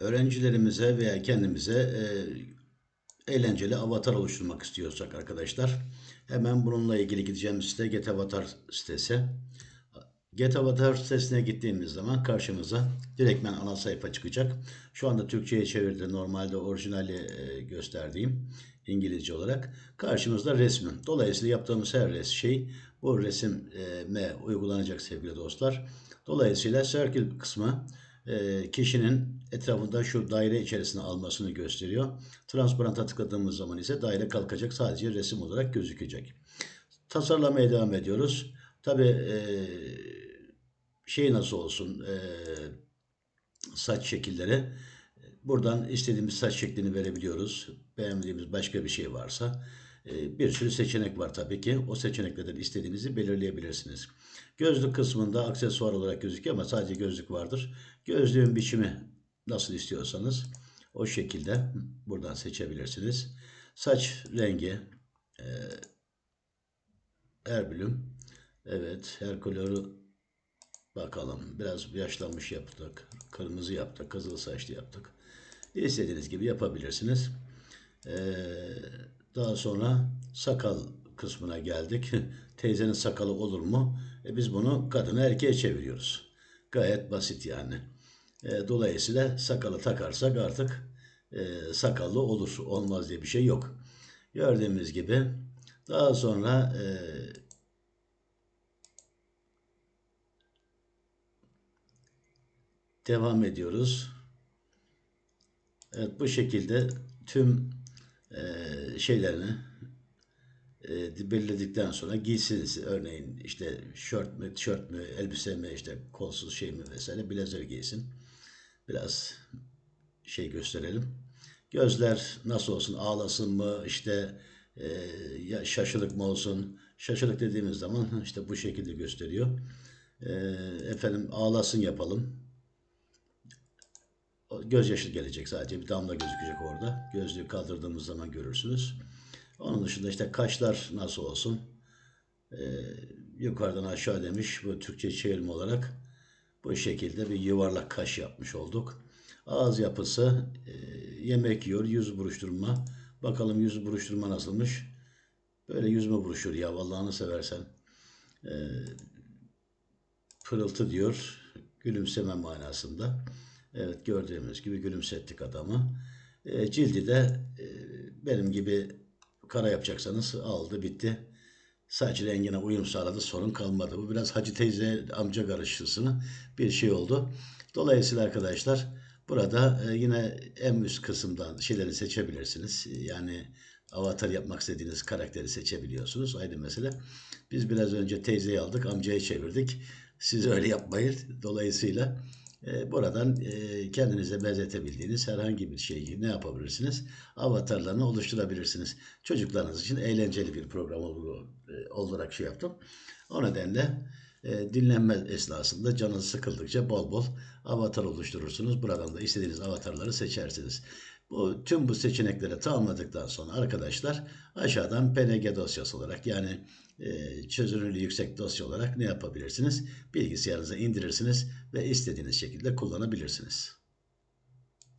öğrencilerimize veya kendimize e, eğlenceli avatar oluşturmak istiyorsak arkadaşlar hemen bununla ilgili gideceğimiz site Get Avatar sitesi. Get Avatar sitesine gittiğimiz zaman karşımıza direktmen ana sayfa çıkacak. Şu anda Türkçe'ye çevirdi. Normalde orijinali e, gösterdiğim İngilizce olarak. Karşımızda resmi. Dolayısıyla yaptığımız her res şey bu resime uygulanacak sevgili dostlar. Dolayısıyla circle kısmı e, kişinin etrafında şu daire içerisine almasını gösteriyor. Transparanta tıkladığımız zaman ise daire kalkacak. Sadece resim olarak gözükecek. Tasarlamaya devam ediyoruz. Tabi şey nasıl olsun e, saç şekilleri. Buradan istediğimiz saç şeklini verebiliyoruz. Beğendiğimiz başka bir şey varsa e, bir sürü seçenek var tabii ki. O seçeneklerden istediğinizi belirleyebilirsiniz. Gözlük kısmında aksesuar olarak gözüküyor ama sadece gözlük vardır. Gözlüğün biçimi nasıl istiyorsanız o şekilde buradan seçebilirsiniz. Saç rengi e, her bölüm evet her kolörü bakalım biraz yaşlanmış yaptık kırmızı yaptık kızıl saçlı yaptık İstediğiniz gibi yapabilirsiniz. Ee, daha sonra sakal kısmına geldik. Teyzenin sakalı olur mu? E biz bunu kadına erkeğe çeviriyoruz. Gayet basit yani. E, dolayısıyla sakalı takarsak artık e, sakallı olur. Olmaz diye bir şey yok. Gördüğümüz gibi daha sonra e, devam ediyoruz. Evet bu şekilde tüm e, şeylerini e, belirledikten sonra giysiniz. Örneğin işte şort mü, tişört mü, elbise mi, işte kolsuz şey mi vesaire blazer giysin. Biraz şey gösterelim. Gözler nasıl olsun ağlasın mı işte e, ya şaşılık mı olsun. Şaşılık dediğimiz zaman işte bu şekilde gösteriyor. E, efendim ağlasın yapalım gözyaşı gelecek sadece bir damla gözükecek orada. Gözlüğü kaldırdığımız zaman görürsünüz. Onun dışında işte kaşlar nasıl olsun? Ee, yukarıdan aşağı demiş bu Türkçe çevirme olarak bu şekilde bir yuvarlak kaş yapmış olduk. Ağız yapısı e, yemek yiyor, yüz buruşturma. Bakalım yüz buruşturma nasılmış? Böyle yüz mü buruşur ya Allah'ını seversen. E, pırıltı diyor. Gülümseme manasında. Evet gördüğümüz gibi gülümsettik adamı. E, cildi de e, benim gibi kara yapacaksanız aldı bitti. Saç rengine uyum sağladı sorun kalmadı. Bu biraz hacı teyze amca karışısını bir şey oldu. Dolayısıyla arkadaşlar burada e, yine en üst kısımdan şeyleri seçebilirsiniz. Yani avatar yapmak istediğiniz karakteri seçebiliyorsunuz. Aynı mesele. Biz biraz önce teyzeyi aldık amcayı çevirdik. Siz öyle yapmayın. Dolayısıyla buradan e, kendinize benzetebildiğiniz herhangi bir şeyi ne yapabilirsiniz? Avatarlarını oluşturabilirsiniz. Çocuklarınız için eğlenceli bir program e, olarak şey yaptım. O nedenle dinlenme esnasında canınız sıkıldıkça bol bol avatar oluşturursunuz. Buradan da istediğiniz avatarları seçersiniz. Bu, tüm bu seçenekleri tamamladıktan sonra arkadaşlar aşağıdan PNG dosyası olarak yani e, çözünürlüğü yüksek dosya olarak ne yapabilirsiniz? Bilgisayarınıza indirirsiniz ve istediğiniz şekilde kullanabilirsiniz.